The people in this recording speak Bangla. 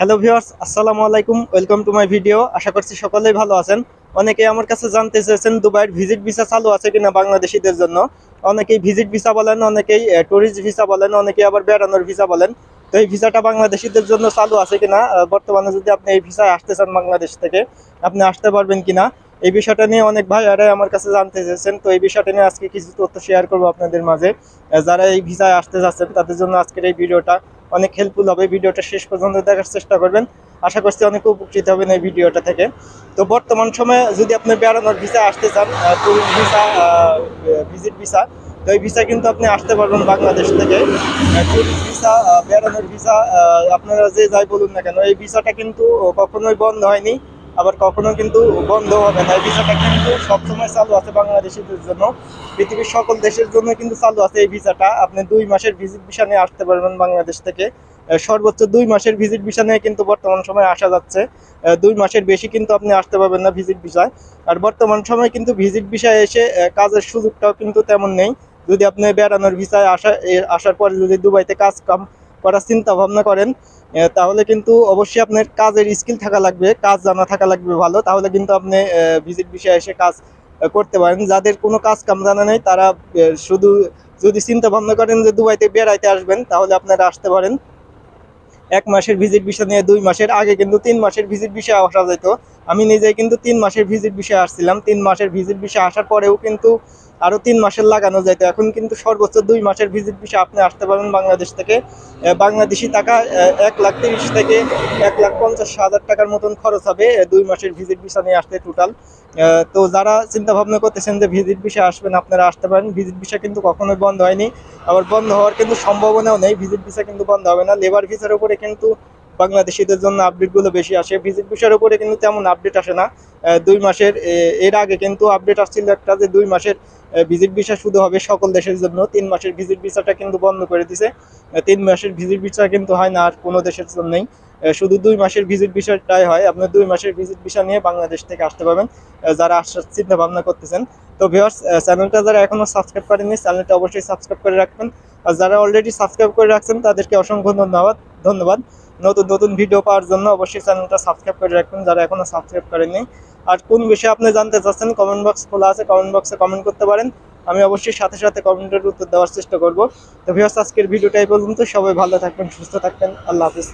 হ্যালো ভিউয়ার্স আসসালামু আলাইকুম ওয়েলকাম টু মাই ভিডিও আশা করছি সকলেই ভালো আছেন। অনেকেই আমার কাছে জানতে চেয়েছেন, দুবাইয়ের ভিজিট ভিসা চালু আছে কিনা বাংলাদেশিদের জন্য। অনেকেই ভিজিট ভিসা বলেন, অনেকেই ট্যুরিস্ট ভিসা বলেন, অনেকেই আবার বেড়ানোর ভিসা বলেন। তো এই ভিসাটা বাংলাদেশিদের জন্য চালু আছে কিনা? বর্তমানে যদি আপনি এই ভিসায় আসতে চান বাংলাদেশ থেকে, আপনি আসতে পারবেন কিনা? এই বিষয়টা নিয়ে অনেক ভাই ভাইয়ারাই আমার কাছে জানতে চেয়েছেন। তো এই বিষয়টা নিয়ে আজকে কিছু তথ্য শেয়ার করব আপনাদের মাঝে। যারা এই ভিসায় আসতে যাচ্ছেন, তাদের জন্য আজকের এই ভিডিওটা অনেক হেল্পফুল হবে। ভিডিওটা শেষ পর্যন্ত দেখার চেষ্টা করবেন। আশা করছি অনেক উপকৃত হবেন এই ভিডিওটা থেকে। তো বর্তমান সময়ে যদি আপনি বেড়ানোর ভিসা আসতে চান টুরিস্ট ভিসা ভিজিট ভিসা, তো এই ভিসা কিন্তু আপনি আসতে পারবেন বাংলাদেশ থেকে। টুরিস্ট ভিসা বেড়ানোর ভিসা আপনারা যে যাই বলুন না কেন, এই ভিসাটা কিন্তু কখনোই বন্ধ হয়নি। আবার কখনো কিন্তু বন্ধ হবে না। এই ভিসাটা কিন্তু সবসময় চালু আছে বাংলাদেশিদের জন্য। পৃথিবীর সকল দেশের জন্য কিন্তু চালু আছে এই ভিসাটা। আপনি দুই মাসের ভিজিট ভিসা নিয়ে আসতে পারবেন বাংলাদেশ থেকে। সর্বোচ্চ দুই মাসের ভিজিট ভিসা নিয়ে কিন্তু বর্তমান সময়ে আসা যাচ্ছে। দুই মাসের বেশি কিন্তু আপনি আসতে পারবেন না ভিজিট ভিসায় আর বর্তমান সময়ে কিন্তু ভিজিট ভিসায় এসে কাজের সুযোগটাও কিন্তু তেমন নেই। যদি আপনি বেড়ানোর ভিসায় আসা আসার পরে যদি দুবাইতে কাজ কাম করার চিন্তা ভাবনা করেন তাহলে কিন্তু অবশ্যই আপনার কাজের স্কিল থাকা লাগবে, কাজ জানা থাকা লাগবে ভালো, তাহলে কিন্তু আপনি ভিজিট বিষয়ে এসে কাজ করতে পারেন। যাদের কোনো কাজ কাম জানা নেই, তারা শুধু যদি চিন্তা ভাবনা করেন যে দুবাইতে বেড়াইতে আসবেন, তাহলে আপনারা আসতে পারেন। এক মাসের ভিজিট বিষয় নিয়ে দুই মাসের, আগে কিন্তু তিন মাসের ভিজিট বিষয়ে আসা যেত। আমি নিজেই কিন্তু তিন মাসের ভিজিট বিষয়ে আসছিলাম। তিন মাসের ভিজিট বিষয়ে আসার পরেও কিন্তু আরও তিন মাসের লাগানো যেত এখন কিন্তু সর্বোচ্চ দুই মাসের ভিজিট বিষয়ে আপনি আসতে পারবেন বাংলাদেশ থেকে। বাংলাদেশি টাকা এক লাখ তিরিশ থেকে এক লাখ পঞ্চাশ হাজার টাকার মতন খরচ হবে দুই মাসের ভিজিট ভিসা নিয়ে আসতে টোটাল তো যারা চিন্তা ভাবনা করতেছেন যে ভিজিট ভিসা আসবেন, আপনারা আসতে পারেন। ভিজিট ভিসা কিন্তু কখনোই বন্ধ হয়নি। আবার বন্ধ হওয়ার কিন্তু সম্ভাবনাও নেই। ভিজিট ভিসা কিন্তু বন্ধ হবে না। লেবার ভিসার উপরে কিন্তু বাংলাদেশিদের জন্য আপডেটগুলো বেশি আসে। ভিজিট ভিসার উপরে কিন্তু তেমন আপডেট আসে না। দুই মাসের এর আগে কিন্তু আপডেট আসছিল একটা যে দুই মাসের ভিজিট ভিসা শুধু হবে সকল দেশের জন্য, তিন মাসের ভিজিট ভিসাটা কিন্তু বন্ধ করে দিছে। তিন মাসের ভিজিট ভিসা কিন্তু হয় না আর কোনো দেশের জন্যই। শুধু দুই মাসের ভিজিট ভিসাটাই হয় আপনার দুই মাসের ভিজিট ভিসা নিয়ে বাংলাদেশ থেকে আসতে পারবেন যারা আসার চিন্তা ভাবনা করতেছেন। তো ভিউয়ার্স চ্যানেলটা যারা এখনও সাবস্ক্রাইব করেননি চ্যানেলটা অবশ্যই সাবস্ক্রাইব করে রাখবেন। আর যারা অলরেডি সাবস্ক্রাইব করে রাখছেন, তাদেরকে অসংখ্য ধন্যবাদ ধন্যবাদ। নতুন নতুন ভিডিও পাওয়ার জন্য অবশ্যই চ্যানেলটা সাবস্ক্রাইব করে রাখবেন, যারা এখনও সাবস্ক্রাইব করেননি। আর কোন বিষয়ে আপনি জানতে চাচ্ছেন কমেন্ট বক্স খোলা আছে কমেন্ট বক্সে কমেন্ট করতে পারেন। আমি অবশ্যই সাথে সাথে কমেন্টের উত্তর দেওয়ার চেষ্টা করব। তো ভিউয়ার্স আজকের ভিডিওটা এই পর্যন্ত। সবাই ভালো থাকবেন, সুস্থ থাকবেন। আল্লাহ হাফিজ।